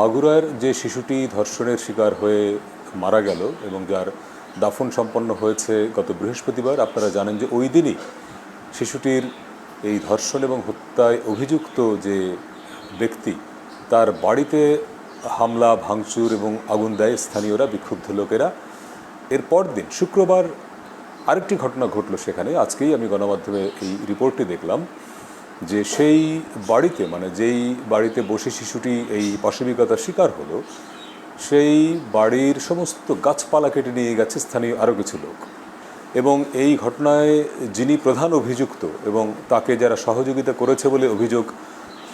মাগুরার যে শিশুটি ধর্ষণের শিকার হয়ে মারা গেল এবং যার দাফন সম্পন্ন হয়েছে গত বৃহস্পতিবার, আপনারা জানেন যে ওই দিনই শিশুটির এই ধর্ষণ এবং হত্যায় অভিযুক্ত যে ব্যক্তি, তার বাড়িতে হামলা, ভাঙচুর এবং আগুন দেয় স্থানীয়রা, বিক্ষুব্ধ লোকেরা। এর পরদিন, শুক্রবার আরেকটি ঘটনা ঘটলো সেখানে। আজকেই আমি গণমাধ্যমে এই রিপোর্টটি দেখলাম। যে সেই বাড়িতে মানে যেই বাড়িতে বসে শিশুটি এই পাশবিকতার শিকার হলো, সেই বাড়ির সমস্ত গাছপালা কেটে নিয়ে গেছে স্থানীয় আরও কিছু লোক। এবং এই ঘটনায় যিনি প্রধান অভিযুক্ত এবং তাকে যারা সহযোগিতা করেছে বলে অভিযোগ,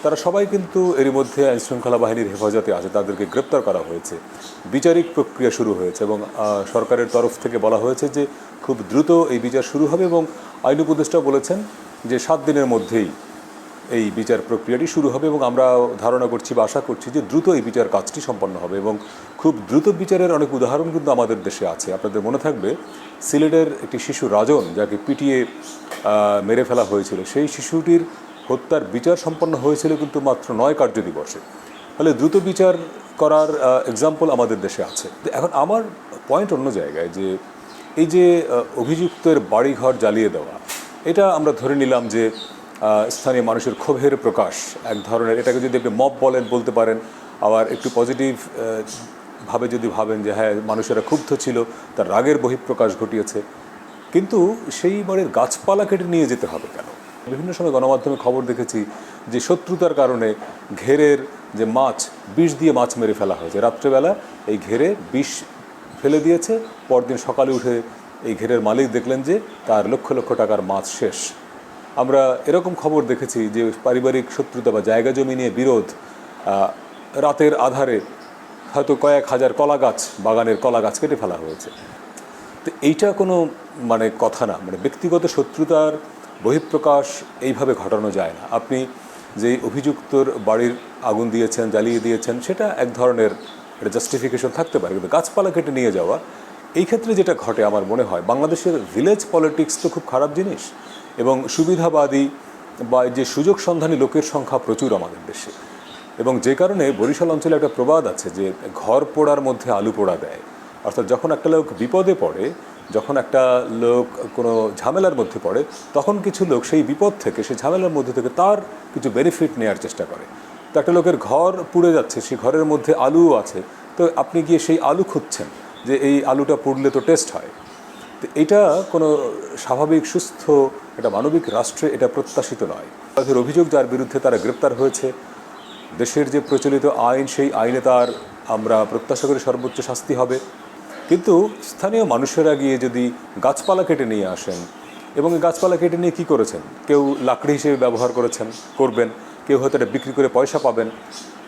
তারা সবাই কিন্তু এরই মধ্যে আইনশৃঙ্খলা বাহিনীর হেফাজতে আছে, তাদেরকে গ্রেপ্তার করা হয়েছে। বিচারিক প্রক্রিয়া শুরু হয়েছে এবং সরকারের তরফ থেকে বলা হয়েছে যে খুব দ্রুত এই বিচার শুরু হবে এবং আইন উপদেষ্টা বলেছেন যে সাত দিনের মধ্যেই এই বিচার প্রক্রিয়াটি শুরু হবে এবং আমরা ধারণা করছি বা আশা করছি যে দ্রুত এই বিচার কাজটি সম্পন্ন হবে এবং খুব দ্রুত বিচারের অনেক উদাহরণ কিন্তু আমাদের দেশে আছে। আপনাদের মনে থাকবে, সিলেটের একটি শিশু রাজন যাকে পিটিয়ে মেরে ফেলা হয়েছিল, সেই শিশুটির হত্যার বিচার সম্পন্ন হয়েছিল কিন্তু মাত্র নয় কার্য দিবসে ফলে দ্রুত বিচার করার এক্সাম্পল আমাদের দেশে আছে। এখন আমার পয়েন্ট অন্য জায়গায় যে, এই যে অভিযুক্তের বাড়িঘর জ্বালিয়ে দেওয়া, এটা আমরা ধরে নিলাম যে স্থানীয় মানুষের ক্ষোভের প্রকাশ এক ধরনের। এটাকে যদি আপনি মব বলেন, বলতে পারেন, আবার একটু পজিটিভ ভাবে যদি ভাবেন যে হ্যাঁ মানুষেরা ক্ষুব্ধ ছিল, তার রাগের বহিঃপ্রকাশ ঘটিয়েছে। কিন্তু সেই বাড়ির গাছপালা কেটে নিয়ে যেতে হবে কেন? বিভিন্ন সময় গণমাধ্যমে খবর দেখেছি যে, শত্রুতার কারণে ঘেরের যে মাছ, বিষ দিয়ে মাছ মেরে ফেলা হয়েছে। রাত্রেবেলা এই ঘেরে বিষ ফেলে দিয়েছে। পরদিন সকালে উঠে এই ঘেরের মালিক দেখলেন যে, তার লক্ষ লক্ষ টাকার মাছ শেষ। আমরা এরকম খবর দেখেছি যে পারিবারিক শত্রুতা বা জায়গা জমি নিয়ে বিরোধ রাতের আধারে হয়তো কয়েক হাজার কলা গাছ, বাগানের কলা গাছ কেটে ফেলা হয়েছে। তো এইটা কোনো মানে কথা না মানে ব্যক্তিগত শত্রুতার বহিঃপ্রকাশ এইভাবে ঘটানো যায় না। আপনি যে অভিযুক্তর বাড়ির আগুন দিয়েছেন, জ্বালিয়ে দিয়েছেন, সেটা এক ধরনের একটা জাস্টিফিকেশন থাকতে পারে। কিন্তু গাছপালা কেটে নিয়ে যাওয়া, এই ক্ষেত্রে যেটা ঘটে আমার মনে হয়, বাংলাদেশের ভিলেজ পলিটিক্স তো খুব খারাপ জিনিস। এবং সুবিধাবাদী বা যে সুযোগ সন্ধানী লোকের সংখ্যা প্রচুর আমাদের দেশে। এবং যে কারণে বরিশাল অঞ্চলে একটা প্রবাদ আছে যে ঘর পোড়ার মধ্যে আলু পোড়া দেয়। অর্থাৎ যখন একটা লোক বিপদে পড়ে, যখন একটা লোক কোনো ঝামেলার মধ্যে পড়ে, তখন কিছু লোক সেই বিপদ থেকে, সেই ঝামেলার মধ্যে থেকে তার কিছু বেনিফিট নেওয়ার চেষ্টা করে। তো একটা লোকের ঘর পুড়ে যাচ্ছে, সেই ঘরের মধ্যে আলুও আছে। তো আপনি গিয়ে সেই আলু খুঁজছেন যে এই আলুটা পুড়লে তো টেস্ট হয়। তো এটা কোনো স্বাভাবিক, সুস্থ একটা মানবিক রাষ্ট্রে এটা প্রত্যাশিত নয়। তাদের অভিযোগ যার বিরুদ্ধে তারা গ্রেপ্তার হয়েছে, দেশের যে প্রচলিত আইন, সেই আইনে তার আমরা প্রত্যাশা করি সর্বোচ্চ শাস্তি হবে। কিন্তু স্থানীয় মানুষেরা গিয়ে যদি গাছপালা কেটে নিয়ে আসেন, এবং গাছপালা কেটে নিয়ে কী করেছেন? কেউ লাকড়ি হিসেবে ব্যবহার করেছেন, করবেন, কেউ হয়তো এটা বিক্রি করে পয়সা পাবেন।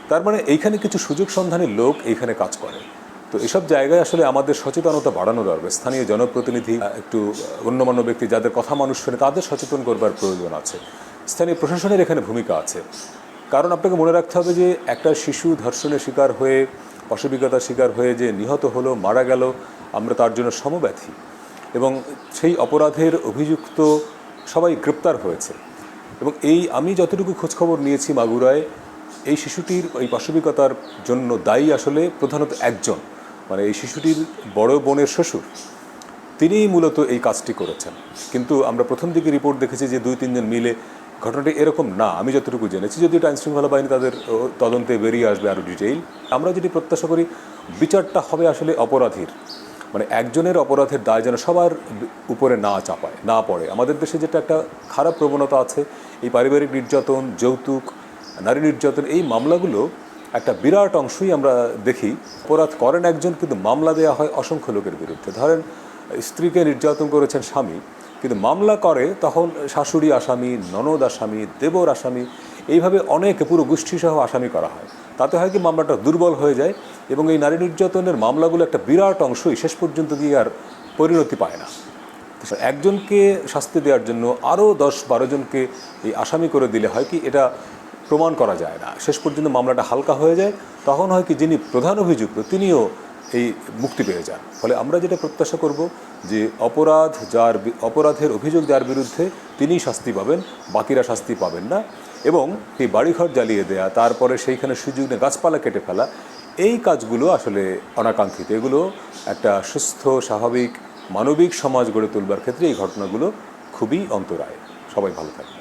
তার মানে এইখানে কিছু সুযোগ সন্ধানী লোক এইখানে কাজ করে। তো এসব জায়গায় আসলে আমাদের সচেতনতা বাড়ানো দরকার। স্থানীয় জনপ্রতিনিধি একটু অন্যমান্য ব্যক্তি যাদের কথা মানুষ শোনে তাদের সচেতন করবার প্রয়োজন আছে। স্থানীয় প্রশাসনের এখানে ভূমিকা আছে। কারণ আপনাকে মনে রাখতে হবে যে, একটা শিশু ধর্ষণের শিকার হয়ে অসুবিকতার শিকার হয়ে যে নিহত হলো, মারা গেল, আমরা তার জন্য সমব্যথী। এবং সেই অপরাধের অভিযুক্ত সবাই গ্রেপ্তার হয়েছে। এবং এই আমি যতটুকু খোঁজখবর নিয়েছি মাগুরায়, এই শিশুটির এই পাশবিকতার জন্য দায়ী আসলে প্রধানত একজন। মানে এই শিশুটির বড় বোনের শ্বশুর, তিনিই মূলত এই কাজটি করেছেন। কিন্তু আমরা প্রথম দিকে রিপোর্ট দেখেছি যে দুই, তিনজন মিলে ঘটনাটি এরকম না। আমি যতটুকু জেনেছি, যদি এটা আইনশৃঙ্খলা বাহিনী তাদের তদন্তে বেরিয়ে আসবে আরও ডিটেইল আমরা যেটি প্রত্যাশা করি বিচারটা হবে আসলে অপরাধীর। মানে একজনের অপরাধের দায় যেন সবার উপরে না চাপায়, না পড়ে। আমাদের দেশে যেটা একটা খারাপ প্রবণতা আছে, এই পারিবারিক নির্যাতন, যৌতুক, নারী নির্যাতন, এই মামলাগুলো একটা বিরাট অংশই আমরা দেখি, অপরাধ করেন একজন কিন্তু মামলা দেওয়া হয় অসংখ্য লোকের বিরুদ্ধে। ধরেন, স্ত্রীকে নির্যাতন করেছেন স্বামী, কিন্তু মামলা করে তখন শাশুড়ি আসামি, ননদ আসামি, দেবর আসামি, এইভাবে অনেক পুরো গোষ্ঠীসহ আসামি করা হয়। তাতে হয় কি মামলাটা দুর্বল হয়ে যায় এবং এই নারী নির্যাতনের মামলাগুলো একটা বিরাট অংশই শেষ পর্যন্ত গিয়ে আর পরিণতি পায় না। একজনকে শাস্তি দেওয়ার জন্য আরও দশ বারো জনকে এই আসামি করে দিলে হয় কি এটা প্রমাণ করা যায় না। শেষ পর্যন্ত মামলাটা হালকা হয়ে যায়, তখন হয় কি যিনি প্রধান অভিযুক্ত তিনিও এই মুক্তি পেয়ে যান। ফলে আমরা যেটা প্রত্যাশা করব যে অপরাধ যার অপরাধের অভিযোগ যার বিরুদ্ধে তিনিই শাস্তি পাবেন, বাকিরা শাস্তি পাবেন না এবং এই বাড়িঘর জ্বালিয়ে দেয়া, তারপরে সেইখানে সুযোগ নিয়ে গাছপালা কেটে ফেলা, এই কাজগুলো আসলে অনাকাঙ্ক্ষিত। এগুলো একটা সুস্থ, স্বাভাবিক মানবিক সমাজ গড়ে তোলবার ক্ষেত্রে এই ঘটনাগুলো খুবই অন্তরায়। সবাই ভালো থাকবে